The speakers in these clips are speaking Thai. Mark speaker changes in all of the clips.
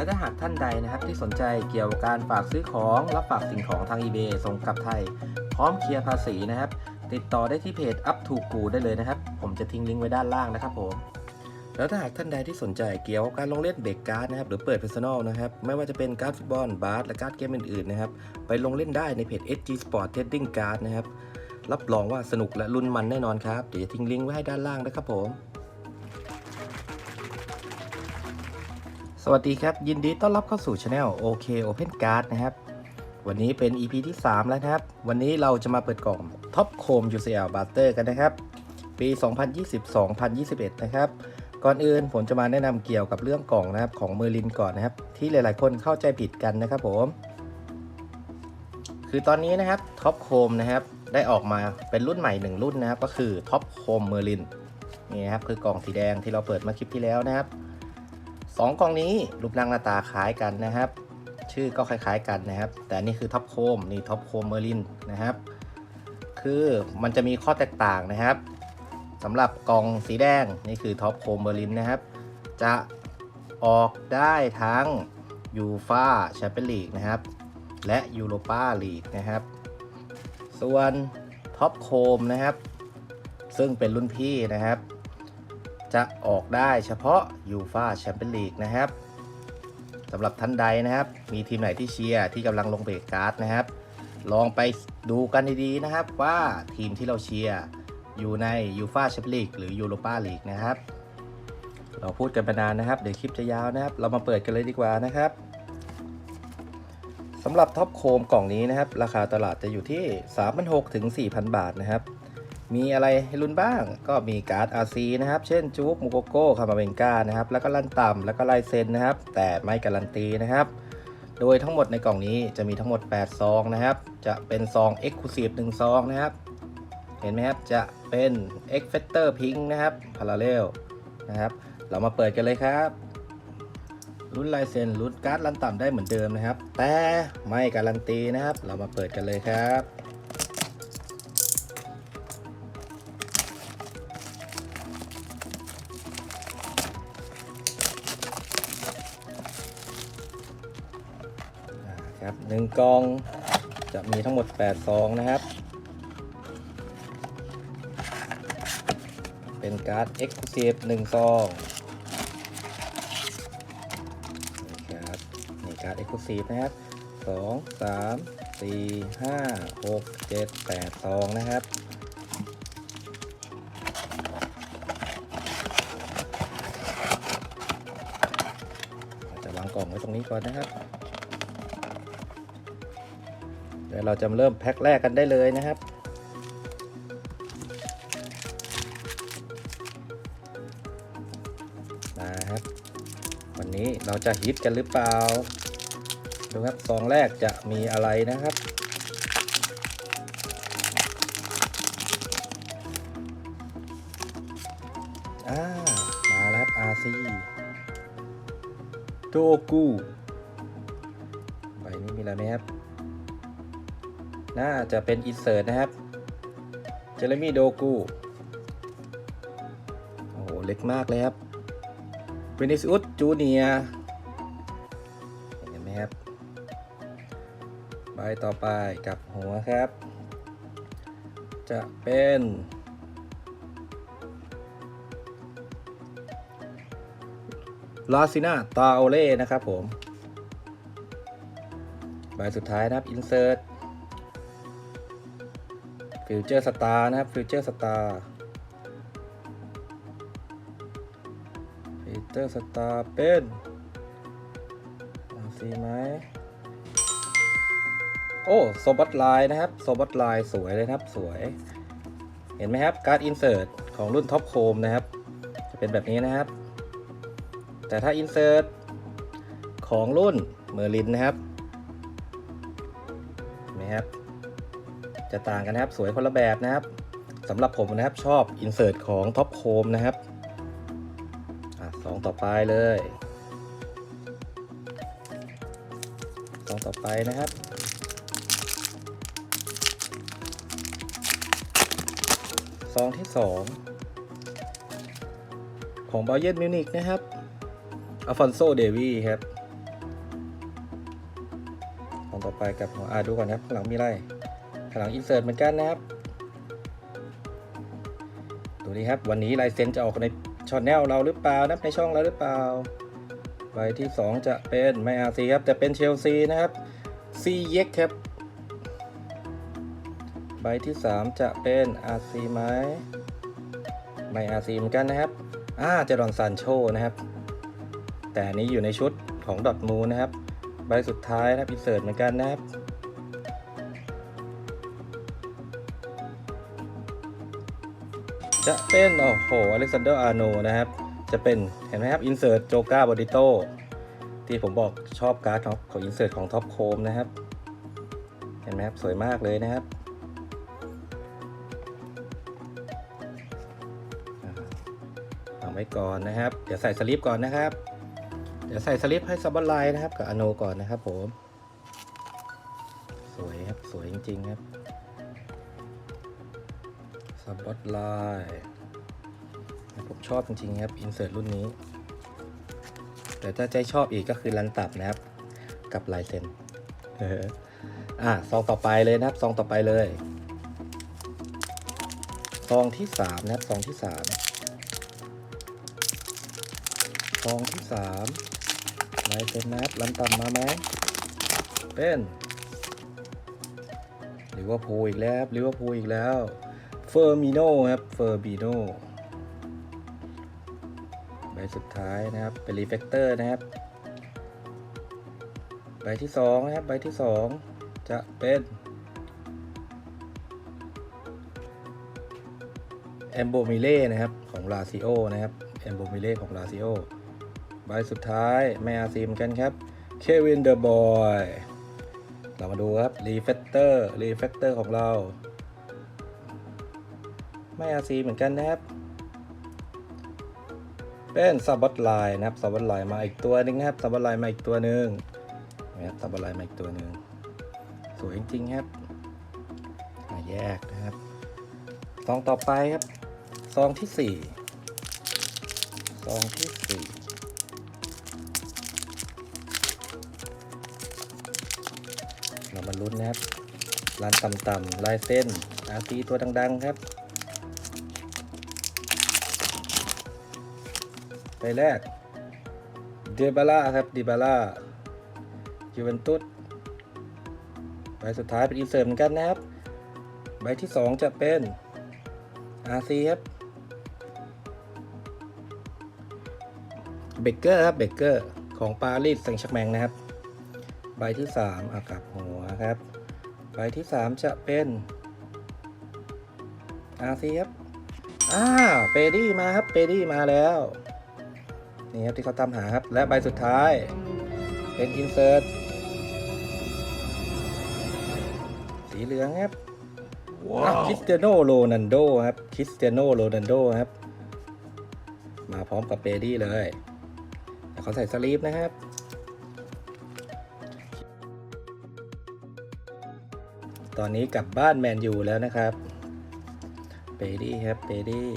Speaker 1: และถ้าหากท่านใดนะครับที่สนใจเกี่ยวกับการฝากซื้อของรับฝากสิ่งของทาง eBay ส่งกลับไทย พร้อมเคลียร์ภาษีนะครับ ติดต่อได้ที่เพจ Up to Go ได้เลยนะครับ ผมจะทิ้งลิงก์ไว้ด้านล่างนะครับผมแล้วถ้าหากท่านใดที่สนใจเกี่ยวกับการลงเล่นเบรกการ์ดนะครับหรือเปิด Personal นะครับไม่ว่าจะเป็นการ์ดฟุตบอลบาสและการ์ดเกมอื่นๆนะครับไปลงเล่นได้ในเพจ SG Sport Trading Card นะครับรับรองว่าสนุกและลุ้นมันแน่นอนครับเดี๋ยวจะทิ้งลิงก์ไว้ให้ด้านล่างนะครับผม สวัสดีครับ ยินดีต้อนรับเข้าสู่ช anel OK Open Card นะครับ วันนี้เป็น EP ที่ 3 แล้วนะครับ วันนี้เราจะมาเปิดกล่อง Top Chrome UCL Butter กันนะครับ ปี 2020-2021 นะครับ ก่อนอื่นผมจะมาแนะนำเกี่ยวกับเรื่องกล่องนะครับของเมอร์ลินก่อนนะครับ ที่หลายๆ คนเข้าใจผิดกันนะครับผม คือตอนนี้นะครับท็อปโคมนะครับได้ออกมาเป็นรุ่นใหม่ 1 รุ่นนะครับ ก็คือท็อปโคมเมอร์ลินนี่นะครับคือกล่องสีแดงที่เราเปิดมาคลิปที่แล้วนะครับ สองกล่องนี้รูปร่างหน้าตาคล้ายกันนะครับ ชื่อก็คล้ายๆกันนะครับ แต่นี่คือท็อปโคมนี่ท็อปโคมเมอร์ลินนะครับ คือมันจะมีข้อแตกต่างนะครับสำหรับกล่องสีแดงนี่คือท็อปโคมเบอร์ลินนะครับ จะออกได้ทั้งยูฟาแชมเปี้ยนลีกนะครับ และยูโรปาลีกนะครับ ส่วนท็อปโคมนะครับ ซึ่งเป็นรุ่นพี่นะครับ จะออกได้เฉพาะยูฟาแชมเปี้ยนลีกนะครับสำหรับท่านใดนะครับ มีทีมไหนที่เชียร์ที่กำลังลงเบรกการ์ดนะครับ ลองไปดูกันดีๆนะครับว่าทีมที่เราเชียร์อยู่ในยูฟาแชมเปี้ยนลีกหรือยูโรปาลีกนะครับ เราพูดกันไปนานนะครับ เดี๋ยวคลิปจะยาวนะครับ เรามาเปิดกันเลยดีกว่านะครับสำหรับท็อปโคมกล่องนี้นะครับ ราคาตลาดจะอยู่ที่ 3,600ถึง4,000 บาทนะครับ มีอะไรให้ลุ้นบ้าง ก็มีการ์ด RC นะครับ เช่นจู๊กมูโกโก้คามาเบงกานะครับ แล้วก็ลั่นต่ำแล้วก็ลายเซ็นนะครับ แต่ไม่การันตีนะครับ โดยทั้งหมดในกล่องนี้จะมีทั้งหมด 8 ซองนะครับ จะเป็นซอง Exclusive 1ซองนะครับ เห็นไหมครับ จะเป็น X Factor Pink นะครับ Parallel นะครับ เรามาเปิดกันเลยครับรุ่นลายเซ็นรุ่นการ์ดลันต่ำได้เหมือนเดิมนะครับ แต่ไม่การันตีนะครับ เรามาเปิดกันเลยครับ อ่าครับหนึ่งกล่องจะมีทั้งหมด8ซองนะครับ เป็นการ์ด Exclusive 1ซองนี่ครับนี่การ์ด Exclusive นะครับ 2 3 4 5 6 7 8ซองนะครับจะวางกล่องไว้ตรงนี้ก่อนนะครับ ดี๋ยวเราจะเริ่มแพ็คแรกกันได้เลยนะครับ มาครับ วันนี้เราจะฮิตกันหรือเปล่า ดูครับซองแรกจะมีอะไรนะครับอ่ามาแล้วครับ RC โดกูใบนี้มีอะไรไหมครับ น่าจะเป็นอินเสิร์ตนะครับเจเรมี่โดกูโอ้โหเล็กมากเลยครับเวนิสอุสจูเนียเห็นไหมครับใบต่อไปกับหัวครับ จะเป็นลาซิน่าตาโอเล่นะครับผม ใบสุดท้ายนะครับ อินเสิร์ต ฟิวเจอร์สตาร์นะครับฟิวเจอร์สตาร์ฟิวเจอร์สตาร์เป็นสีไหมโอ้โซบัตไลน์นะครับโซบัตไลน์สวยเลยครับสวย เห็นไหมครับการ์ดอินเสิร์ตของรุ่นท็อปโคมนะครับ จะเป็นแบบนี้นะครับ แต่ถ้าอินเสิร์ตของรุ่นเมอร์ลินนะครับเห็นไหมครับ จะต่างกันนะครับ สวยคนละแบบนะครับสำหรับผมนะครับชอบอินเสิร์ตของท็อปโคมนะครับอะสองต่อไปเลยสองต่อไปนะครับซองที่สองของบาเย r n มิวนิกนะครับอัลฟอนโซเดวีครับสองต่อไปกับหัวอ่าดูก่อนนะครับข้างหลังมีไร ข้างหลังอินเสิร์ตเหมือนกันนะครับดูนี่ครับ วันนี้ลายเซ็นจะออกในช่องแนลเราหรือเปล่านะในช่องเราหรือเปล่าใบที่ 2 จะเป็นไม่อาซีครับแต่เป็นเชลซีนะครับซีเย็กครับ ใบที่ 3 จะเป็นอาซีไหมไม่อาซีเหมือนกันนะครับอ่าเจรอนซานโชนะครับ แต่นนี้อยู่ในชุดของดอทมูนะครับ ใบสุดท้ายนะครับอินเสิร์ตเหมือนกันนะครับ จะเป็นโอ้โหอเล็กซานเดอร์อาโนนะครับ จะเป็นเห็นไหมครับอินเสิร์ตโจกาบอดิโตที่ผมบอกชอบการ์ดของของอินเสิร์ตของท็อปโคมนะครับ เห็นไหมครับ สวยมากเลยนะครับอ่าวางไว้ก่อนนะครับ เดี๋ยวใส่สลิปก่อนนะครับ เดี๋ยวใส่สลิปให้ซับบอลไลน์นะครับ กับอโนก่อนนะครับผม สวยครับ สวยจริง ๆ ครับับบอลไลน์ผมชอบจริงๆครับอินเสิร์ตรุ่นนี้ แต่ถ้าใจชอบอีกก็คือรันตับนะครับ กับลายเซ็นเอออะซองต่อไปเลยนะครับซองต่อไปเลยซองที่สามนะครับซองที่สามซองที่สามลายเซ็นนะครับรันต่ำมาไหมเป็นลิเวอร์พูลอีกแล้วลิเวอร์พูลอีกแล้ว เฟอร์มิโนครับเฟอร์บิโนใบสุดท้ายนะครับ เป็นรีเฟกเตอร์นะครับ ใบที่สองนะครับ ใบที่สองจะเป็นแอมโบมิเล่นะครับ ของลาซิโอนะครับแอมโบมิเล่ของลาซิโอใบสุดท้ายไม่อาซีมกันครับเควินเดอะบอยเรามาดูครับรีเฟกเตอร์รีเฟกเตอร์ของเรา ไม่อาซีเหมือนกันนะครับ เป็นซับบอตไลน์นะครับซับบอตไลน์มาอีกตัวหนึงนะครับซับบอตไลน์มาอีกตัวหนึ่งนะครับซับบอตไลน์มาอีกตัวหนึ่งสวยจริงๆครับมาแยกนะครับซองต่อไปครับซองที่สี่ซองที่สี่เรามาลุ้นนะครับร้านต่ำๆลายเส้นอาซีตัวดัง ๆ ครับ ใบแรกเดบาร่าครับดิบาร่ายูเวนตุสใบสุดท้ายเป็นอินเสิร์ตเหมือนกันนะครับ ใบที่ 2 จะเป็นอาซีครับเบเกอร์ครับเบเกอร์ของปารีสแซงต์แชร์แมงนะครับ ใบที่3อากับหัวครับ ใบที่ 3 จะเป็นอาซีครับอ้าเปดี้มาครับเปดี้มาแล้ว นี่ครับที่เขาตามหาครับ และใบสุดท้าย เป็นอินเสิร์ตสีเหลืองครับคริสเตียโนโรนันโดครับคริสเตียโนโรนันโดครับ มาพร้อมกับเปดี้เลยเดี๋ยวเขาใส่สลีปนะครับตอนนี้กลับบ้านแมนยูแล้วนะครับเปดี้ครับเปดี้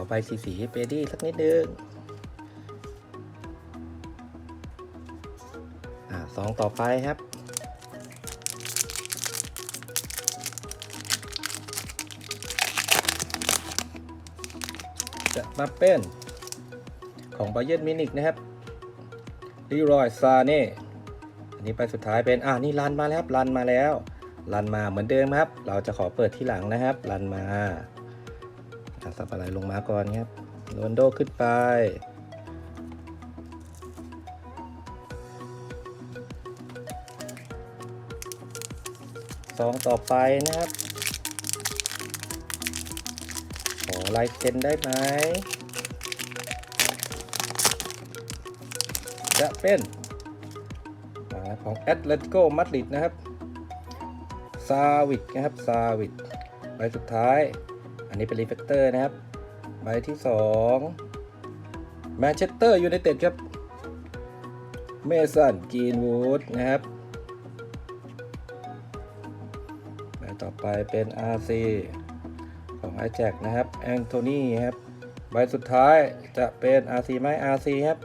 Speaker 1: อใบสีสีให้เปดี้สักนิดนึงอ่าสองต่อไปครับ จะมาเป็นของบเย r n นมินิกนะครับลีรอยซาเน่อันนี้ไปสุดท้ายเป็น อ่านี่รันมาแล้วครับรันมาแล้วรันมาเหมือนเดิมครับ เราจะขอเปิดที่หลังนะครับรันมา สับอะไรลงมาก่อนครับโรนโดขึ้นไปซองต่อไปนะครับขอลายเซ็นได้ไหม จะเป็นของแอตเลติโกมาดริดนะครับ ซาวิดนะครับ ซาวิดใบสุดท้าย อันนี้เป็นรีเฟกเตอร์นะครับ ใบที่2แมนเชสเตอร์ยูไนเต็ดครับ เมสันกรีนวูดนะครับใบต่อไปเป็น RC ของไอแจ็คนะครับ แองโทนีครับ ใบสุดท้ายจะเป็น RC ไหม RC ครับ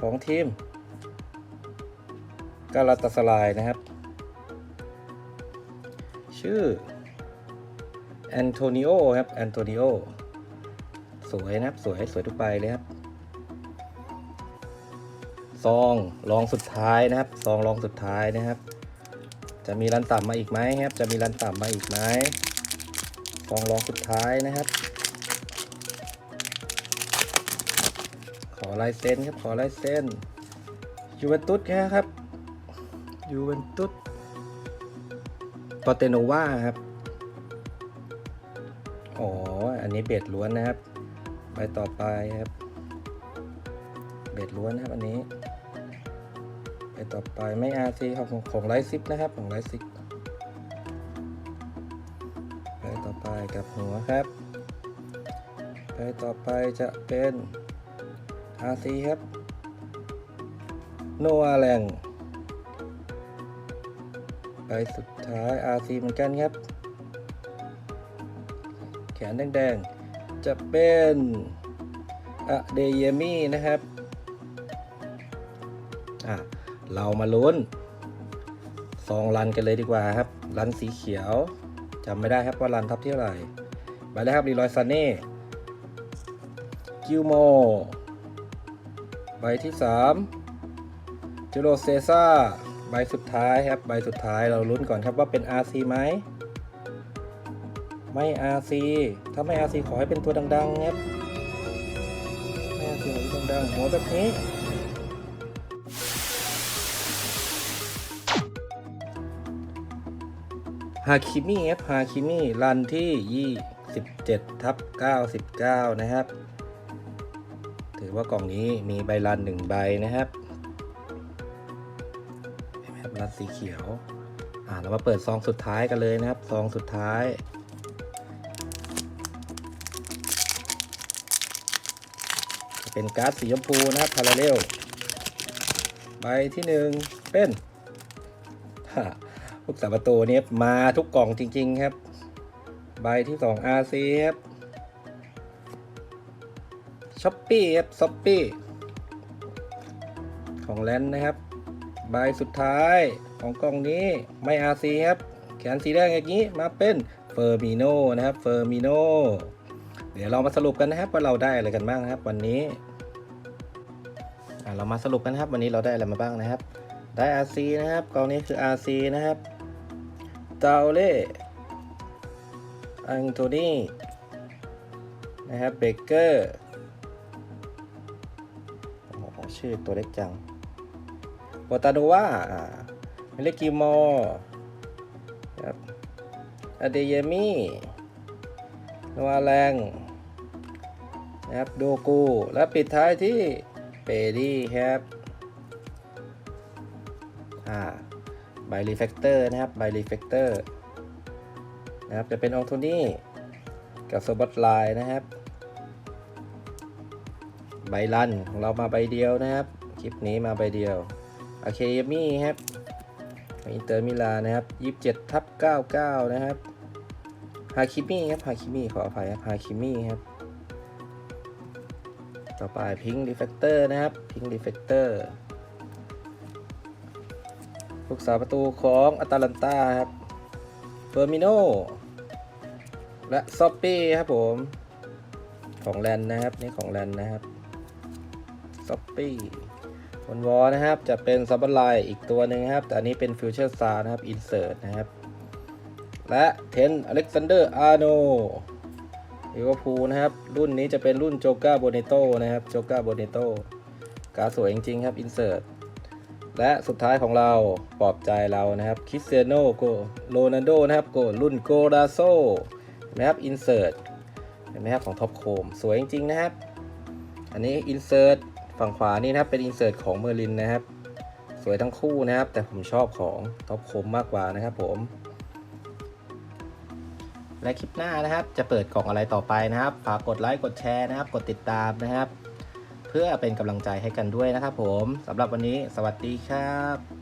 Speaker 1: ของทีมกาลาตาสลายนะครับ ชื่อ แอนโทนิโอครับแอนโทนิโอสวยนะครับสวยสวยทุกใบเลยครับ ซองรองสุดท้ายนะครับ ซองรองสุดท้ายนะครับ จะมีรันต่ำมาอีกไหมครับ จะมีรันต่ำมาอีกไหมซองรองสุดท้ายนะครับ ขอลายเซ็นครับขอลายเซ็นยูเวนตุสครับยูเวนตุสปอเตโนวาครับ อ๋อ อันนี้เบ็ดล้วนนะครับใบต่อไปครับ เบ็ดล้วนนะครับ อันนี้ใบต่อไปไม่อาซีของของไลซิปนะครับของไลซิปใบต่อไปกับหัวครับใบต่อไปจะเป็นอาซีครับ โนอาแรงใบสุดท้ายอาซีเหมือนกันครับ ขนแดงๆ จะเป็นอะเดเยมี่นะครับอะเรามาลุ้นซองรันกันเลยดีกว่าครับ รันสีเขียวจำไม่ได้ครับว่ารันทับที่เท่าไหร่ใบแรกครับรีลอยซาเน่กิวโมใบที่3จูโรเซซ่าใบสุดท้ายครับ ใบสุดท้ายเราลุ้นก่อนครับว่าเป็น RC ไหม ไม่ RC ถ้าไม่ RC ขอให้เป็นตัวดังๆครับไม่ RC ขอให้ดังๆหัวแบบนี้ฮาคิมิครับฮาคิมิรันที่ 27ทับ99 นะครับ ถือว่ากล่องนี้มีใบรันหนึ่งใบนะครับเห็นไหมครับรันสีเขียว อ่าเรามาเปิดซองสุดท้ายกันเลยนะครับ ซองสุดท้าย เป็นการ์ดสีชมพูนะครับพาราเรลใบที่หนึ่งเป็นฮ่าพวกสาประตูเนี่ยมาทุกกล่องจริง ๆ ครับ ใบที่สอง RC ครับช้อปปี้ครับช้อปปี้ของแลนนะครับ ใบสุดท้ายของกล่องนี้ไม่ RC ครับ แขนสีแดงอย่างนี้มาเป็นเฟอร์มิโนนะครับเฟอร์มิโน เดี๋ยวเรามาสรุปกันนะครับว่าเราได้อะไรกันบ้างนะครับ วันนี้เรามาสรุปกันนะครับ วันนี้เราได้อะไรมาบ้างนะครับ ได้ RC นะครับกองนี้คือ RC นะครับเตาเล่อังโทนีนะครับเบเกอร์ชื่อตัวเล็กจังโปตาโดวาเมเลกิโมอครับอเดเยมี่นวาแรง นะครับโดกู และปิดท้ายที่เปดี้ครับอ่าใบรีเฟกเตอร์นะครับใบรีเฟกเตอร์นะครับจะเป็นองโทนี่กับสบัตไลน์นะครับ ใบลันของเรามาใบเดียวนะครับ คลิปนี้มาใบเดียวอะเคมี่ครับอินเตอร์มิลานนะครับ 27ทับ99 นะครับฮาคิมี่ครับฮาคิมี่ขออภัยครับฮาคิมี่ครับ ต่อไปพิงค์รีเฟกเตอร์นะครับพิงค์รีเฟกเตอร์ลูกสาวประตูของอัตแลนตาครับเฟอร์มิโนและซอปปี้ครับผม ของแลนนะครับนี่ของแลนนะครับซอปปี้บนวอลนะครับ จะเป็นซับเบอร์ไลอีกตัวหนึ่งครับ แต่อันนี้เป็นฟิวเจอร์ซานะครับอินเสิร์ตนะครับ และเทนอเล็กซานเดอร์อาร์โน ลิเวอร์พูลนะครับ รุ่นนี้จะเป็นรุ่นโจกาโบเนโตนะครับโจกาโบเนโตการสวยจริงๆครับอินเสิร์ตและสุดท้ายของเราปลอบใจเรานะครับคริสเตียโนโกโรนัลโดนะครับโกรุ่นโกราโซนะครับอินเสิร์ตเห็นไหมครับของท็อปโคมสวยจริงๆนะครับ อันนี้อินเสิร์ตฝั่งขวานี่นะครับเป็นอินเสิร์ตของเมอร์ลินนะครับ สวยทั้งคู่นะครับ แต่ผมชอบของท็อปโคมมากกว่านะครับผม และคลิปหน้านะครับ จะเปิดกล่องอะไรต่อไปนะครับ ฝากกดไลค์กดแชร์นะครับ กดติดตามนะครับ เพื่อเป็นกำลังใจให้กันด้วยนะครับผมสำหรับวันนี้สวัสดีครับ